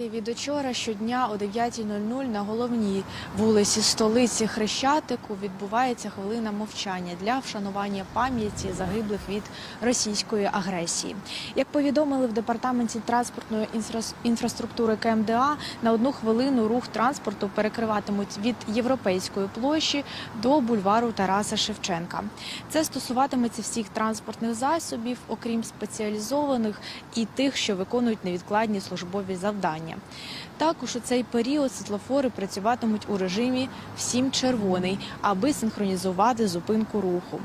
Від учора щодня о 9.00 на головній вулиці столиці Хрещатику відбувається хвилина мовчання для вшанування пам'яті загиблих від російської агресії. Як повідомили в департаменті транспортної інфрас- інфраструктури КМДА, на одну хвилину рух транспорту перекриватимуть від європейської площі до бульвару Тараса Шевченка. Це стосуватиметься всіх транспортних засобів, окрім спеціалізованих і тих, що виконують невідкладні службові завдання. Також у цей період світлофори працюватимуть у режимі всім червоний, аби синхронізувати зупинку руху.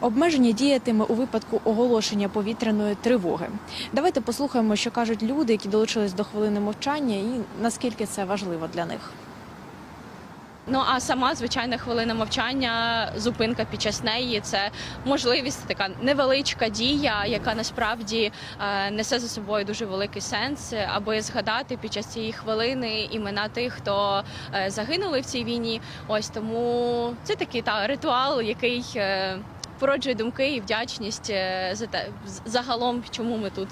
Обмеження діятиме у випадку оголошення повітряної тривоги. Давайте послухаємо, що кажуть люди, які долучились до хвилини мовчання, і наскільки це важливо для них. Ну а сама звичайна хвилина мовчання, зупинка під час неї це можливість, така невеличка дія, яка насправді е, несе за собою дуже великий сенс, аби згадати під час цієї хвилини імена тих, хто е, загинули в цій війні. Ось тому це такий та ритуал, який е, породжує думки і вдячність е, за те загалом, чому ми тут.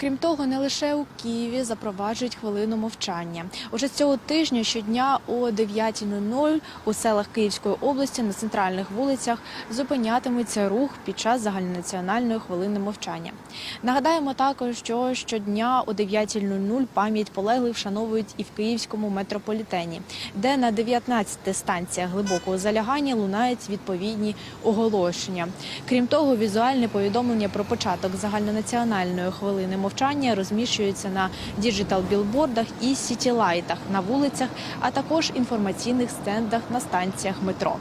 Крім того, не лише у Києві запроваджують хвилину мовчання. Уже цього тижня щодня о 9.00 у селах Київської області на центральних вулицях зупинятиметься рух під час загальнонаціональної хвилини мовчання. Нагадаємо також, що щодня о 9.00 пам'ять полеглих вшановують і в київському метрополітені, де на 19 станціях глибокого залягання лунають відповідні оголошення. Крім того, візуальне повідомлення про початок загальнонаціональної хвилини мовчання розміщується на діджитал-білбордах і сітілайтах на вулицях, а також інформаційних стендах на станціях метро.